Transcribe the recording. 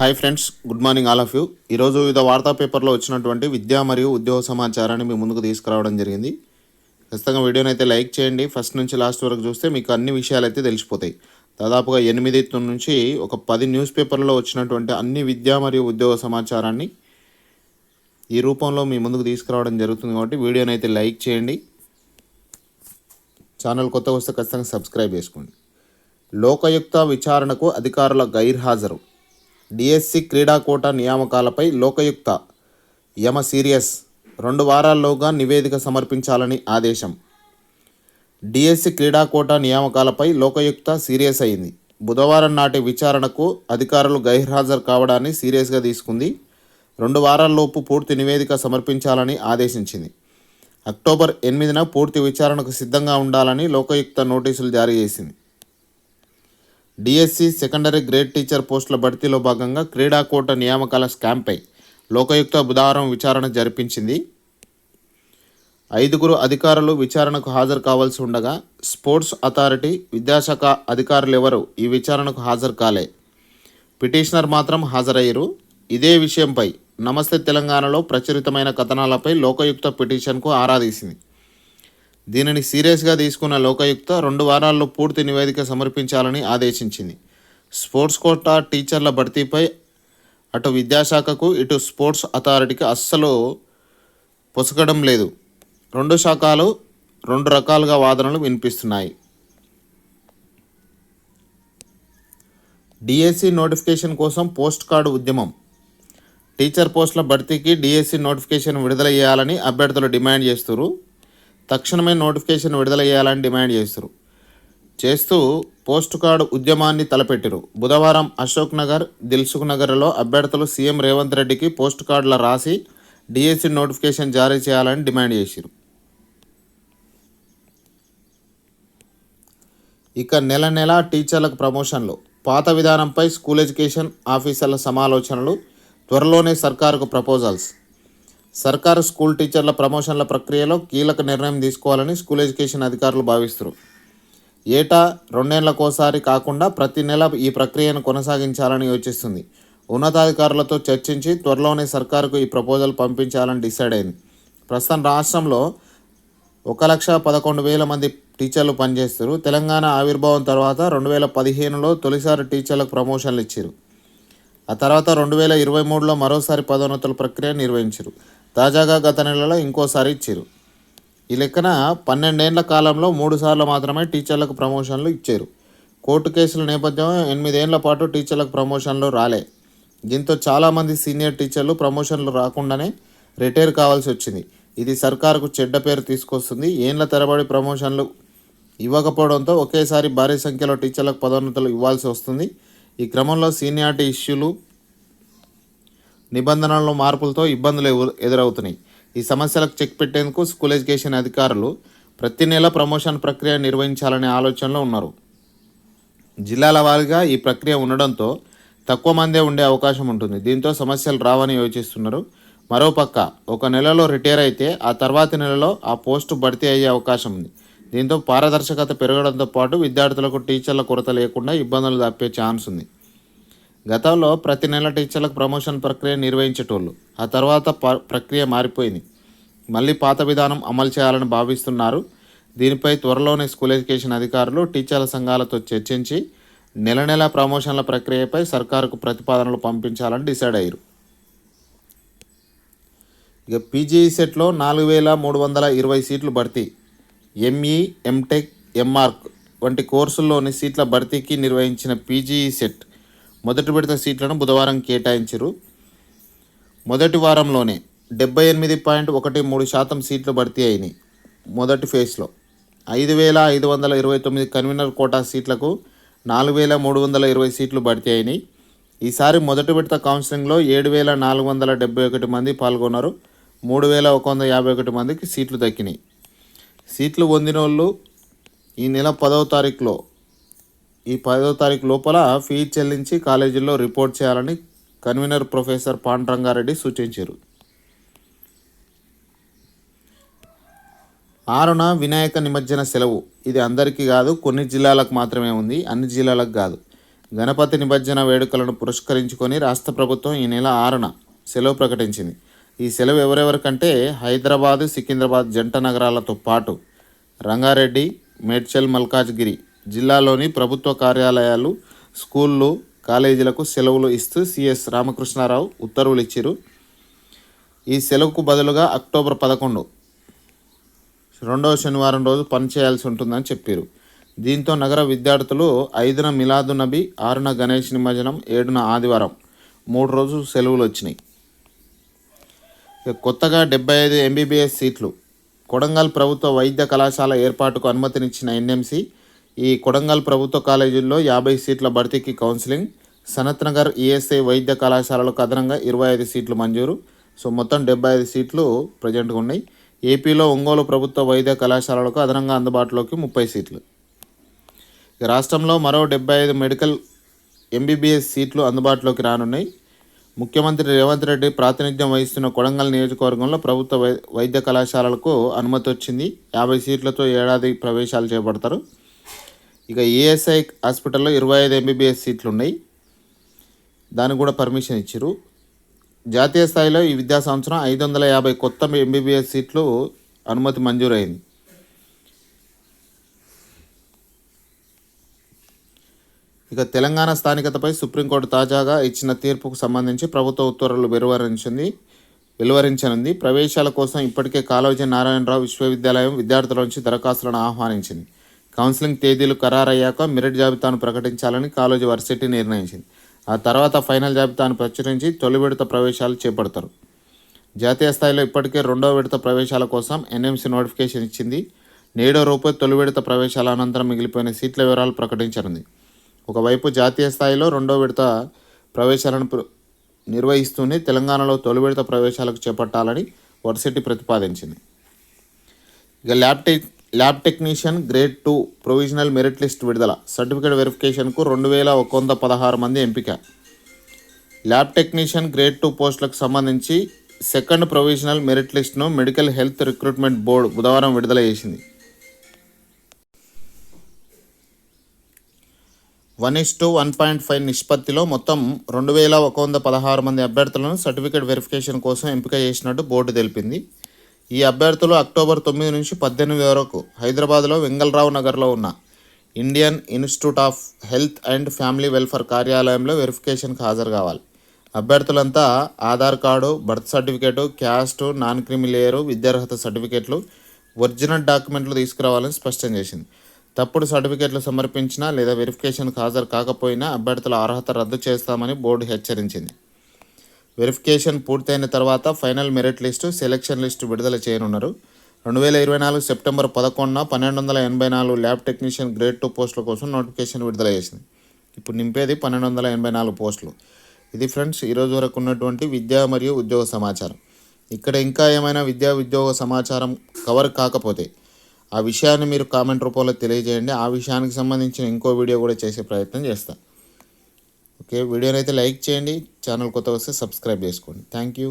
Hi friends good morning all of you. ఈరోజు వివిధ వార్తా పేపర్లో వచ్చినటువంటి విద్యా మరియు ఉద్యోగ సమాచారాన్ని మీ ముందుకు తీసుకురావడం జరిగింది. ఖచ్చితంగా వీడియోని అయితే లైక్ చేయండి. ఫస్ట్ నుంచి లాస్ట్ వరకు చూస్తే మీకు అన్ని విషయాలు అయితే తెలిసిపోతాయి. దాదాపుగా ఎనిమిది నుంచి ఒక పది న్యూస్ పేపర్లో వచ్చినటువంటి అన్ని విద్యా మరియు ఉద్యోగ సమాచారాన్ని ఈ రూపంలో మీ ముందుకు తీసుకురావడం జరుగుతుంది కాబట్టి వీడియోని అయితే లైక్ చేయండి. ఛానల్ కొత్తగా వస్తే ఖచ్చితంగా సబ్స్క్రైబ్ చేసుకోండి. లోకయుక్త విచారణకు అధికారుల గైర్హాజరు. డిఎస్సి క్రీడా కోట నియామకాలపై లోకయుక్త యమ సీరియస్ రెండు వారాల్లోగా నివేదిక సమర్పించాలని ఆదేశం. డిఎస్సి క్రీడా కోట నియామకాలపై లోకయుక్త సీరియస్ అయింది. బుధవారం నాటి విచారణకు అధికారులు గైర్హాజరు కావడాన్ని సీరియస్గా తీసుకుంది. రెండు వారాల్లోపు పూర్తి నివేదిక సమర్పించాలని ఆదేశించింది. అక్టోబర్ ఎనిమిదిన పూర్తి విచారణకు సిద్ధంగా ఉండాలని లోకయుక్త నోటీసులు జారీ చేసింది. డిఎస్సి సెకండరీ గ్రేడ్ టీచర్ పోస్టుల భర్తీలో భాగంగా క్రీడా కోట నియామకాల స్కామ్పై లోకయుక్త బుధవారం విచారణ జరిపించింది. ఐదుగురు అధికారులు విచారణకు హాజరు కావాల్సి ఉండగా స్పోర్ట్స్ అథారిటీ విద్యాశాఖ అధికారులు ఎవరు ఈ విచారణకు హాజరు కాలే. పిటిషనర్ మాత్రం హాజరయ్యారు. ఇదే విషయంపై నమస్తే తెలంగాణలో ప్రచురితమైన కథనాలపై లోకయుక్త పిటిషన్కు ఆరాధీసింది దీనిని సీరియస్గా తీసుకున్న లోకయుక్త రెండు వారాల్లో పూర్తి నివేదిక సమర్పించాలని ఆదేశించింది. స్పోర్ట్స్ కోటా టీచర్ల భర్తీపై అటు విద్యాశాఖకు ఇటు స్పోర్ట్స్ అథారిటీకి అస్సలు పొసగడం లేదు. రెండు శాఖలు రెండు రకాలుగా వాదనలు వినిపిస్తున్నాయి. డిఎస్సి నోటిఫికేషన్ కోసం పోస్ట్ కార్డు ఉద్యమం. టీచర్ పోస్టుల భర్తీకి డిఎస్సి నోటిఫికేషన్ విడుదల చేయాలని అభ్యర్థులు డిమాండ్ చేస్తున్నారు. తక్షణమే నోటిఫికేషన్ విడుదల చేయాలని డిమాండ్ చేస్తారు చేస్తూ పోస్ట్ కార్డు ఉద్యమాన్ని తలపెట్టారు. బుధవారం అశోక్ నగర్ దిల్సుఖ్ నగర్లో అభ్యర్థులు సీఎం రేవంత్ రెడ్డికి పోస్ట్ కార్డుల రాసి డిఎస్సి నోటిఫికేషన్ జారీ చేయాలని డిమాండ్ చేశారు. ఇక నెల నెల టీచర్లకు ప్రమోషన్లు. పాత విధానంపై స్కూల్ ఎడ్యుకేషన్ ఆఫీసర్ల సమాలోచనలు. త్వరలోనే సర్కారుకు ప్రపోజల్స్. సర్కారు స్కూల్ టీచర్ల ప్రమోషన్ల ప్రక్రియలో కీలక నిర్ణయం తీసుకోవాలని స్కూల్ ఎడ్యుకేషన్ అధికారులు భావిస్తారు ఏటా రెండేళ్ళకోసారి కాకుండా ప్రతి నెల ఈ ప్రక్రియను కొనసాగించాలని యోచిస్తుంది. ఉన్నతాధికారులతో చర్చించి త్వరలోనే సర్కారుకు ఈ ప్రపోజల్ పంపించాలని డిసైడ్ అయింది. ప్రస్తుతం రాష్ట్రంలో ఒక లక్ష పదకొండు వేల మంది టీచర్లు పనిచేస్తారు తెలంగాణ ఆవిర్భావం తర్వాత రెండు వేల పదిహేనులో తొలిసారి టీచర్లకు ప్రమోషన్లు ఇచ్చారు. ఆ తర్వాత రెండు వేల ఇరవై మూడులో మరోసారి పదోన్నతుల ప్రక్రియ నిర్వహించారు. తాజాగా గత నెలలో ఇంకోసారి ఇచ్చారు. ఈ లెక్కన పన్నెండేళ్ళ కాలంలో మూడు సార్లు మాత్రమే టీచర్లకు ప్రమోషన్లు ఇచ్చారు. కోర్టు కేసుల నేపథ్యం ఎనిమిదేళ్ళ పాటు టీచర్లకు ప్రమోషన్లు రాలే. దీంతో చాలామంది సీనియర్ టీచర్లు ప్రమోషన్లు రాకుండానే రిటైర్ కావాల్సి వచ్చింది. ఇది సర్కారుకు చెడ్డ పేరు తీసుకొస్తుంది. ఏండ్ల తరబడి ప్రమోషన్లు ఇవ్వకపోవడంతో ఒకేసారి భారీ సంఖ్యలో టీచర్లకు పదోన్నతులు ఇవ్వాల్సి వస్తుంది. ఈ క్రమంలో సీనియారిటీ ఇష్యూలు నిబంధనల్లో మార్పులతో ఇబ్బందులు ఎదురవుతున్నాయి. ఈ సమస్యలకు చెక్ పెట్టేందుకు స్కూల్ ఎడ్యుకేషన్ అధికారులు ప్రతి నెల ప్రమోషన్ ప్రక్రియ నిర్వహించాలనే ఆలోచనలో ఉన్నారు. జిల్లాల వారీగా ఈ ప్రక్రియ ఉండడంతో తక్కువ మందే ఉండే అవకాశం ఉంటుంది. దీంతో సమస్యలు రావని యోచిస్తున్నారు. మరోపక్క ఒక నెలలో రిటైర్ అయితే ఆ తర్వాతి నెలలో ఆ పోస్టు భర్తీ అయ్యే అవకాశం ఉంది. దీంతో పారదర్శకత పెరగడంతో పాటు విద్యార్థులకు టీచర్ల కొరత లేకుండా ఇబ్బందులు తప్పే ఛాన్స్ ఉంది. గతంలో ప్రతి నెల టీచర్లకు ప్రమోషన్ ప్రక్రియ నిర్వహించేటోళ్ళు. ఆ తర్వాత ప- ప్రక్రియ మారిపోయింది. మళ్ళీ పాత విధానం అమలు చేయాలని భావిస్తున్నారు. దీనిపై త్వరలోనే స్కూల్ ఎడ్యుకేషన్ అధికారులు టీచర్ల సంఘాలతో చర్చించి నెల నెల ప్రమోషన్ల ప్రక్రియపై సర్కారుకు ప్రతిపాదనలు పంపించాలని డిసైడ్ అయ్యారు. ఇక పీజీఈ సెట్లో నాలుగు వేల మూడు వందల ఇరవై సీట్లు భర్తీ. ఎంఈ ఎంటెక్ ఎంఆర్క్ వంటి కోర్సుల్లోని సీట్ల భర్తీకి నిర్వహించిన పీజీఈ సెట్ మొదటి విడత సీట్లను బుధవారం కేటాయించారు. మొదటి వారంలోనే డెబ్బై ఎనిమిది పాయింట్ ఒకటి మూడు శాతం సీట్లు భర్తీ అయినాయి మొదటి ఫేజ్లో. ఐదు వేల ఐదు వందల ఇరవై తొమ్మిది కన్వీనర్ కోటా సీట్లకు నాలుగు వేల మూడు వందల ఇరవై సీట్లు భర్తీ అయినాయి. ఈసారి మొదటి విడత కౌన్సిలింగ్లో ఏడు వేల నాలుగు వందల డెబ్బై ఒకటి మంది పాల్గొన్నారు. మూడు వేల ఒక వంద యాభై ఒకటి మందికి సీట్లు దక్కినాయి. సీట్లు పొందిన వాళ్ళు ఈ నెల పదవ తారీఖులో ఈ పదవ తారీఖు లోపల ఫీజు చెల్లించి కాలేజీల్లో రిపోర్ట్ చేయాలని కన్వీనర్ ప్రొఫెసర్ పాండ్రంగారెడ్డి సూచించారు. ఆరున వినాయక నిమజ్జన సెలవు. ఇది అందరికీ కాదు కొన్ని జిల్లాలకు మాత్రమే ఉంది అన్ని జిల్లాలకు కాదు. గణపతి నిమజ్జన వేడుకలను పురస్కరించుకొని రాష్ట్ర ప్రభుత్వం ఈ నెల ఆరున సెలవు ప్రకటించింది. ఈ సెలవు ఎవరెవరికంటే హైదరాబాదు సికింద్రాబాద్ జంట నగరాలతో పాటు రంగారెడ్డి మేడ్చల్ మల్కాజ్గిరి జిల్లాలోని ప్రభుత్వ కార్యాలయాలు స్కూళ్ళు కాలేజీలకు సెలవులు ఇస్తూ సిఎస్ రామకృష్ణారావు ఉత్తర్వులు ఇచ్చారు. ఈ సెలవుకు బదులుగా అక్టోబర్ పదకొండు రెండవ శనివారం రోజు పనిచేయాల్సి ఉంటుందని చెప్పారు. దీంతో నగర విద్యార్థులు ఐదున మిలాదు నబీ ఆరున గణేష్ నిమజ్జనం ఏడున ఆదివారం మూడు రోజులు సెలవులు వచ్చినాయి. కొత్తగా డెబ్బై ఐదు ఎంబీబీఎస్ సీట్లు కొడంగల్ ప్రభుత్వ వైద్య కళాశాల ఏర్పాటుకు అనుమతినిచ్చిన ఎన్ఎంసి ఈ కొడంగల్ ప్రభుత్వ కాలేజీల్లో యాభై సీట్ల భర్తీకి కౌన్సిలింగ్ సనత్నగర్ ఈఎస్ఐ వైద్య కళాశాలలకు అదనంగా ఇరవై ఐదు సీట్లు మంజూరు. సో మొత్తం డెబ్బై ఐదు సీట్లు ప్రజెంట్గా ఉన్నాయి. ఏపీలో ఒంగోలు ప్రభుత్వ వైద్య కళాశాలలకు అదనంగా అందుబాటులోకి ముప్పై సీట్లు. రాష్ట్రంలో మరో డెబ్బై ఐదు మెడికల్ ఎంబీబీఎస్ సీట్లు అందుబాటులోకి రానున్నాయి. ముఖ్యమంత్రి రేవంత్ రెడ్డి ప్రాతినిధ్యం వహిస్తున్న కొడంగల్ నియోజకవర్గంలో ప్రభుత్వ వై వైద్య కళాశాలలకు అనుమతి వచ్చింది. యాభై సీట్లతో ఏడాది ప్రవేశాలు చేపడతారు. ఇక ఏఎస్ఐ హాస్పిటల్లో ఇరవై ఐదు ఎంబీబీఎస్ సీట్లు ఉన్నాయి దానికి కూడా పర్మిషన్ ఇచ్చారు జాతీయ స్థాయిలో ఈ విద్యా సంవత్సరం ఐదు వందల యాభై కొత్త ఎంబీబీఎస్ సీట్లు అనుమతి మంజూరైంది. ఇక తెలంగాణ స్థానికతపై సుప్రీంకోర్టు తాజాగా ఇచ్చిన తీర్పుకు సంబంధించి ప్రభుత్వ ఉత్తర్వులు వెలువరించింది వెలువరించనుంది. ప్రవేశాల కోసం ఇప్పటికే కాళోజీ నారాయణరావు విశ్వవిద్యాలయం విద్యార్థుల నుంచి దరఖాస్తులను ఆహ్వానించింది. కౌన్సిలింగ్ తేదీలు ఖరారయ్యాక మెరిట్ జాబితాను ప్రకటించాలని కాలేజీ వర్సిటీ నిర్ణయించింది. ఆ తర్వాత ఫైనల్ జాబితాను ప్రచురించి తొలి విడత ప్రవేశాలు చేపడతారు. జాతీయ స్థాయిలో ఇప్పటికే రెండో విడత ప్రవేశాల కోసం ఎన్ఎంసీ నోటిఫికేషన్ ఇచ్చింది. నేడో రూపాయి తొలి విడత ప్రవేశాల అనంతరం మిగిలిపోయిన సీట్ల వివరాలు ప్రకటించనుంది. ఒకవైపు జాతీయ స్థాయిలో రెండో విడత ప్రవేశాలను నిర్వహిస్తూనే తెలంగాణలో తొలి విడత ప్రవేశాలకు చేపట్టాలని వర్సిటీ ప్రతిపాదించింది. ఇక lab tech lab technician grade two provisional merit list విడుదల. సర్టిఫికేట్ వెరిఫికేషన్కు రెండు వేల ఒక వంద పదహారు మంది ఎంపిక. ల్యాబ్ టెక్నీషియన్ గ్రేడ్ టూ పోస్టులకు సంబంధించి సెకండ్ ప్రొవిజనల్ మెరిట్ లిస్ట్ను మెడికల్ హెల్త్ రిక్రూట్మెంట్ బోర్డు బుధవారం విడుదల చేసింది. One is to one point five నిష్పత్తిలో మొత్తం రెండు వేల ఒక వంద పదహారు మంది అభ్యర్థులను సర్టిఫికేట్ వెరిఫికేషన్ కోసం ఎంపిక చేసినట్టు బోర్డు తెలిపింది. ఈ అభ్యర్థులు అక్టోబర్ తొమ్మిది నుంచి పద్దెనిమిది వరకు హైదరాబాద్లో వెంగళరావు నగర్లో ఉన్న Indian Institute of Health and Family Welfare కార్యాలయంలో వెరిఫికేషన్కి హాజరు కావాలి. అభ్యర్థులంతా Aadhaar card birth certificate caste non creamy layer విద్యార్హత సర్టిఫికేట్లు ఒరిజినల్ డాక్యుమెంట్లు తీసుకురావాలని స్పష్టం చేసింది. తప్పుడు సర్టిఫికేట్లు సమర్పించినా లేదా వెరిఫికేషన్కి హాజరు కాకపోయినా అభ్యర్థుల అర్హత రద్దు చేస్తామని బోర్డు హెచ్చరించింది. వెరిఫికేషన్ పూర్తయిన తర్వాత final merit list selection list విడుదల చేయనున్నారు. రెండు వేల ఇరవై నాలుగు సెప్టెంబర్ పదకొండున పన్నెండు వందల ఎనభై నాలుగు ల్యాబ్ టెక్నీషియన్ గ్రేడ్ టూ పోస్టుల కోసం నోటిఫికేషన్ విడుదల చేసింది ఇప్పుడు నింపేది పన్నెండు వందల ఎనభై నాలుగు పోస్టులు. ఇది ఫ్రెండ్స్ ఈరోజు వరకు ఉన్నటువంటి విద్యా మరియు ఉద్యోగ సమాచారం. ఇక్కడ ఇంకా ఏమైనా విద్యా ఉద్యోగ సమాచారం కవర్ కాకపోతే ఆ విషయాన్ని మీరు కామెంట్ రూపంలో తెలియజేయండి. ఆ విషయానికి సంబంధించిన ఇంకో వీడియో కూడా చేసే ప్రయత్నం చేస్తాను ఓకే వీడియోని అయితే లైక్ చేయండి. ఛానల్ కొత్త వస్తే సబ్స్క్రైబ్ చేసుకోండి. Thank you